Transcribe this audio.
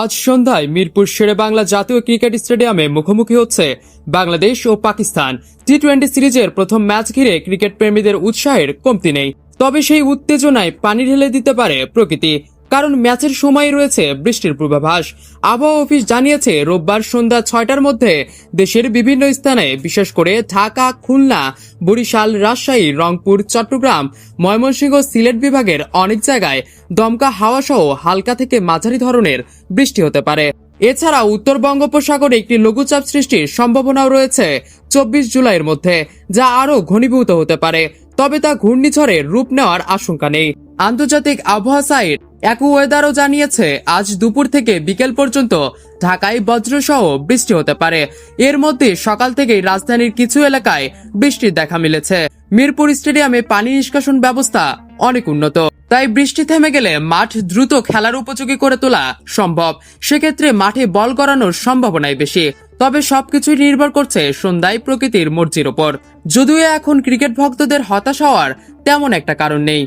আজ সন্ধ্যায় মিরপুর শেরে বাংলা জাতীয় ক্রিকেট স্টেডিয়ামে মুখোমুখি হচ্ছে বাংলাদেশ ও পাকিস্তান। টি টোয়েন্টি সিরিজের প্রথম ম্যাচ ঘিরে ক্রিকেট প্রেমীদের উৎসাহের কমতি নেই। তবে সেই উত্তেজনায় পানি ঢেলে দিতে পারে প্রকৃতি। কারণ ম্যাচের সময় রয়েছে বৃষ্টির পূর্বাভাস। আবহাওয়া অফিস জানিয়েছে, রোববার সন্ধ্যা ছয়টার মধ্যে দেশের বিভিন্ন স্থানে, বিশেষ করে ঢাকা, খুলনা, বরিশাল, রাজশাহী, রংপুর, চট্টগ্রাম, ময়মনসিংহ, সিলেট বিভাগের অনেক জায়গায় দমকা হাওয়া সহ হালকা থেকে মাঝারি ধরনের বৃষ্টি হতে পারে। এছাড়া উত্তর বঙ্গোপসাগরে একটি লঘুচাপ সৃষ্টির সম্ভাবনাও রয়েছে চব্বিশ জুলাইয়ের মধ্যে, যা আরও ঘনীভূত হতে পারে। তবে তা ঘূর্ণিঝড়ের রূপ নেওয়ার আশঙ্কা নেই। আন্তর্জাতিক আবহাওয়া সাইট ওয়েদারও জানিয়েছে, আজ দুপুর থেকে বিকেল পর্যন্ত ঢাকায় বজ্রসহ বৃষ্টি হতে পারে। এর মধ্যে সকাল থেকেই রাজধানীর কিছু এলাকায় বৃষ্টির দেখা মিলেছে। মিরপুর স্টেডিয়ামে পানি নিষ্কাশন ব্যবস্থা অনেক উন্নত। তাই বৃষ্টি থেমে গেলে মাঠ দ্রুত খেলার উপযোগী করে তোলা সম্ভব। সেক্ষেত্রে মাঠে বল করানোর সম্ভাবনাই বেশি। তবে সবকিছুই নির্ভর করছে সন্ধ্যায় প্রকৃতির মর্জির ওপর। যদিও এখন ক্রিকেট ভক্তদের হতাশ হওয়ার তেমন একটা কারণ নেই।